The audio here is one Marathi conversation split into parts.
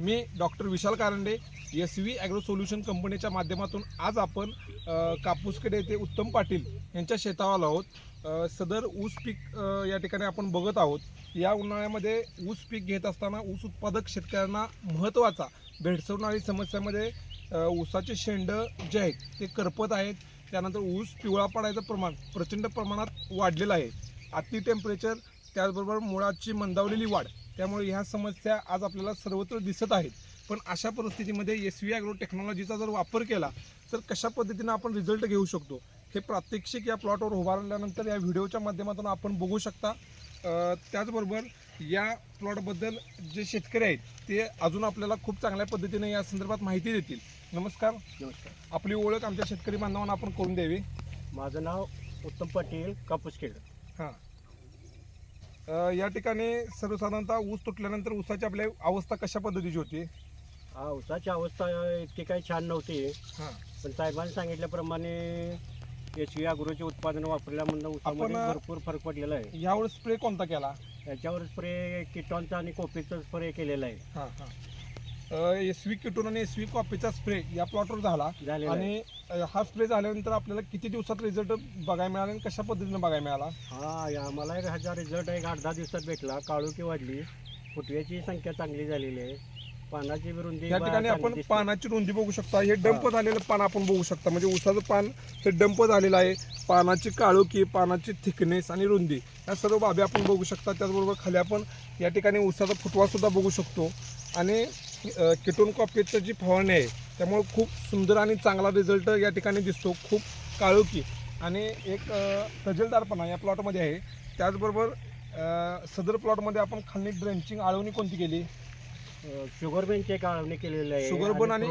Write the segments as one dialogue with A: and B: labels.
A: मी doctor Vishal Karande S V agro solution कंपनीच्या माध्यमातून आज आपण कापूसकडे येथे उत्तम पाटील यांच्या शेतावर आहोत. सदर ऊस पीक या ठिकाणी आपण बघत आहोत. या उन्हाळ्यामध्ये ऊस पीक घेत असताना ऊस उत्पादक शेतकऱ्यांना महत्त्वाचा भेडसवणारी समस्यामध्ये ऊसाचे शेंड जे आहेत ते करपत आहेत. त्यानंतर ऊस पिवळा पडायचं प्रमाण प्रचंड प्रमाणात वाढलेलं आहे. अति टेम्परेचर त्याचबरोबर मुळाची मंदावलेली वाढ. त्यामुळे ह्या समस्या आज आपल्याला सर्वत्र दिसत आहेत. पण अशा परिस्थितीमध्ये एस व्ही ॲग्रो टेक्नॉलॉजीचा जर वापर केला तर कशा पद्धतीनं आपण रिझल्ट घेऊ शकतो? हे प्रात्यक्षिक या प्लॉटवर उभारल्यानंतर या व्हिडिओच्या माध्यमातून आपण बघू शकता. त्याचबरोबर या प्लॉटबद्दल जे शेतकरी आहेत ते अजून आपल्याला खूप चांगल्या पद्धतीने या संदर्भात माहिती देतील. नमस्कार.
B: नमस्कार.
A: आपली ओळख आमच्या शेतकरी बांधवांना आपण करून द्यावी.
B: माझं नाव उत्तम पाटील कापूसखेड.
A: हां. या ठिकाणी सर्वसाधारणतः ऊस तुटल्यानंतर ऊसाची आपल्या अवस्था कशा पद्धतीची होती?
B: हा ऊसाची अवस्था इतकी काही छान नव्हती.
A: हां.
B: पण साहेबांनी सांगितल्याप्रमाणे एच व्ही अग्रोचे उत्पादन वापरल्यामुळे ऊसामध्ये
A: आपण-
B: भरपूर फरक पडलेला आहे.
A: यावेळेस स्प्रे कोणता केला?
B: याच्यावर स्प्रे किटॉनचा आणि कोपीचा स्प्रे केलेला आहे.
A: हां हां. एस व्ही किटून आणि एस व्ही कॉपीचा स्प्रे या प्लॉटवर झाला.
B: झालेला आहे.
A: आणि अ, हा स्प्रे झाल्यानंतर आपल्याला किती दिवसात रिझल्ट बघायला मिळाला आणि कशा पद्धतीनं बघायला मिळाला?
B: हा या- आम्हाला एक ह्याचा रिझल्ट एक आठ दहा दिवसात भेटला. काळुकी वाढली. फुटव्याची संख्या चांगली झालेली आहे. पानाची बी रुंदी
A: या
B: बा-
A: ठिकाणी
B: चांगली
A: आपण
B: दिसते.
A: पानाची रुंदी बघू शकता. हे डंप. झालेलं पान आपण बघू शकता. म्हणजे उसाचं पान हे डंप झालेलं आहे. पानाची काळोखी पानाची थिकनेस आणि रुंदी या सर्व बाबी आपण बघू शकता. त्याचबरोबर खाली आपण या ठिकाणी उसाचा फुटवा सुद्धा बघू शकतो. आणि किटोन कॉपीचं जी फवारणी आहे त्यामुळे खूप सुंदर आणि चांगला रिझल्ट या ठिकाणी दिसतो खूप काळोखी. आणि एक तजेलदारपणा या प्लॉटमध्ये आहे. त्याचबरोबर सदर प्लॉटमध्ये आपण खाली ड्रेंचिंग आळवणी कोणती केली?
B: अं, शुगर बेनची एक आळवणी केलेली आहे
A: शुगर बन आणि.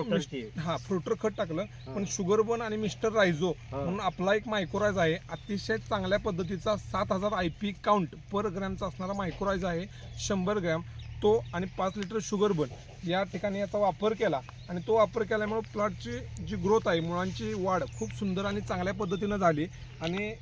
A: हा फ्रुटर खत टाकलं. पण शुगर बन आणि मिस्टर रायझो. म्हणून आपला एक मायक्रोरायज आहे. अतिशय चांगल्या पद्धतीचा सात हजार आय पी काउंट पर ग्रॅमचा असणारा मायक्रोरायज आहे. शंभर ग्रॅम तो आणि पाच लिटर शुगर बन या ठिकाणी याचा वापर केला. आणि तो वापर केल्यामुळे प्लॉटची जी ग्रोथ आहे मुळांची वाढ खूप सुंदर आणि चांगल्या पद्धतीनं झाली. आणि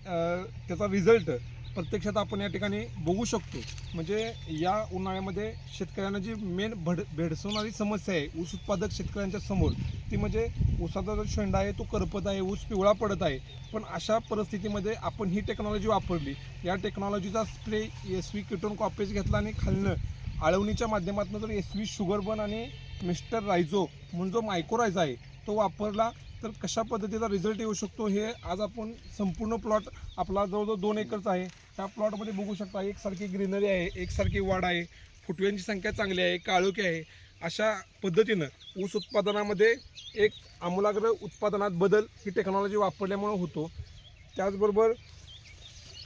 A: त्याचा रिझल्ट प्रत्यक्षात आपण या ठिकाणी बघू शकतो. म्हणजे या उन्हाळ्यामध्ये शेतकऱ्यांना जी मेन भड भेडसवणारी समस्या आहे ऊस उत्पादक शेतकऱ्यांच्या समोर ती म्हणजे ऊसाचा जो शेंडा आहे तो करपत आहे ऊस पिवळा पडत आहे. पण अशा परिस्थितीमध्ये आपण ही टेक्नॉलॉजी वापरली. या टेक्नॉलॉजीचा स्प्रे एस व्ही किटोन कॉपेज घेतला आणि खालनं आळवणीच्या माध्यमातून जर एस व्ही शुगरबन आणि मिस्टर रायझो म्हणून जो मायक्रोरायझ आहे तो वापरला तर कशा पद्धतीचा रिझल्ट येऊ शकतो हे आज आपण संपूर्ण प्लॉट आपला जवळजवळ दोन एकरचा आहे. त्या प्लॉटमध्ये बघू शकता एकसारखी ग्रीनरी आहे एकसारखी वाढ आहे फुटव्यांची संख्या चांगली आहे काळोखी आहे. अशा पद्धतीनं ऊस उत्पादनामध्ये एक आमूलाग्र उत्पादनात बदल ही टेक्नॉलॉजी वापरल्यामुळं होतो. त्याचबरोबर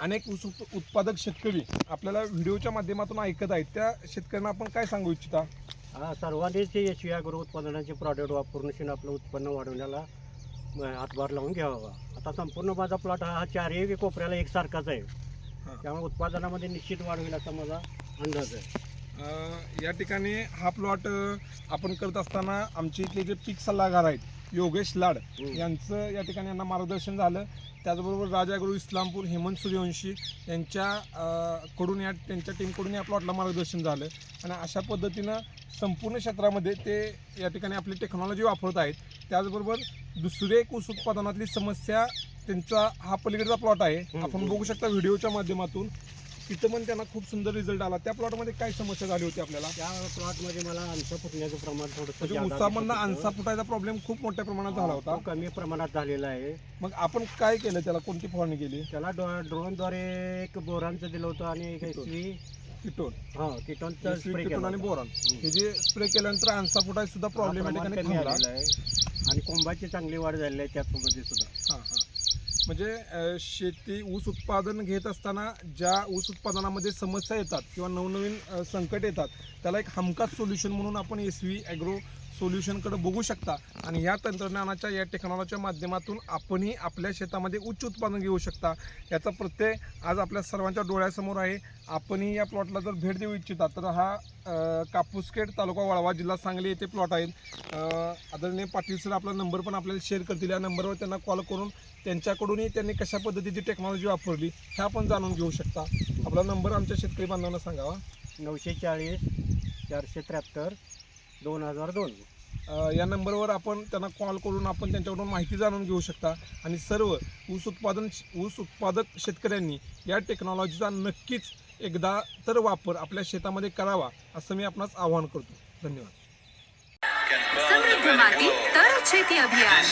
A: अनेक ऊस उत- उत्पादक शेतकरी आपल्याला व्हिडिओच्या माध्यमातून ऐकत आहेत. त्या शेतकऱ्यांना आपण काय सांगू इच्छिता?
B: हा सर्वांनीच एच व्ही अग्रो उत्पादनाचे प्रॉडक्ट वापरून आपलं उत्पन्न वाढवण्याला हातभार लावून घ्यावा. आता संपूर्ण माझा प्लॉट हा चारही कोपऱ्याला एकसारखाच आहे. त्यामुळे उत्पादनामध्ये निश्चित वाढ होईल असा माझा अंदाज आहे.
A: या ठिकाणी हा प्लॉट आपण करत असताना आमचे इथले जे पीक सल्लागार आहेत योगेश लाड. यांचं या ठिकाणी यांना मार्गदर्शन झालं. त्याचबरोबर राजागुरू इस्लामपूर हेमंत सूर्यवंशी यांच्या कडून या त्यांच्या टीमकडून या प्लॉटला मार्गदर्शन झालं. आणि अशा पद्धतीनं संपूर्ण क्षेत्रामध्ये ते या ठिकाणी आपली टेक्नॉलॉजी वापरत आहेत. त्याचबरोबर दुसरी ऊस उत्पादनातली समस्या त्यांचा हा पलीकडचा प्लॉट आहे. आपण. बघू शकता व्हिडिओच्या माध्यमातून. तिथं पण त्यांना खूप सुंदर रिझल्ट आला. त्या प्लॉटमध्ये काय समस्या झाली होती आपल्याला?
B: त्या प्लॉटमध्ये मला अंश फुटण्याचं प्रमाण थोडंसं
A: म्हणजे उसामधनं. अंसा फुटायचा प्रॉब्लेम खूप मोठ्या प्रमाणात झाला होता.
B: कमी प्रमाणात झालेला आहे.
A: मग आपण काय केलं? त्याला कोणती फवारणी केली?
B: त्याला ड्रोनद्वारे एक बोरांचं दिलं होतं आणि एक
A: किटोन. किटोन.
B: हा किटोनचं स्प्रे
A: किटोन आणि बोरॉन. हे जे स्प्रे केल्यानंतर अंसा फुटायचा सुद्धा प्रॉब्लेम
B: कमी आलेला आहे. आणि कोंबाची चांगली वाढ झालेली आहे त्यामध्ये सुद्धा.
A: हां हां. म्हणजे शेती ऊस उत्पादन घेत असताना ज्या ऊस उत्पादनामध्ये समस्या येतात किंवा नवनवीन संकट येतात त्याला एक हमखास सोल्युशन म्हणून आपण एस व्ही ॲग्रो सोल्युशनकडे बघू शकता. आणि या तंत्रज्ञानाच्या या टेक्नॉलॉजीच्या माध्यमातून आपणही आपल्या शेतामध्ये उच्च उत्पादन घेऊ शकता. याचा प्रत्यय आज आपल्या सर्वांच्या डोळ्यासमोर आहे. आपणही या प्लॉटला जर भेट देऊ इच्छिता तर हा कापूसखेड तालुका वाळवा जिल्हा सांगली येथे प्लॉट आहेत आदरणीय पाटील सर आपला नंबर पण आपल्याला शेअर करतील. या नंबरवर त्यांना कॉल करून त्यांच्याकडूनही त्यांनी कशा पद्धतीची टेक्नॉलॉजी वापरली ह्या आपण जाणून घेऊ शकता. आपला नंबर आमच्या शेतकरी बांधवांना सांगावा.
B: नऊशे चाळीस चारशे त्र्याहत्तर दोन हजार दोन.
A: या नंबरवर आपण त्यांना कॉल करून आपण त्यांच्याकडून माहिती जाणून घेऊ शकता. आणि सर्व ऊस उत्पादन ऊस उत्पादक शेतकऱ्यांनी या टेक्नॉलॉजीचा नक्कीच एकदा तर वापर आपल्या शेतामध्ये करावा असं मी आपणास आवाहन करतो. धन्यवाद.
C: शेती अभियान.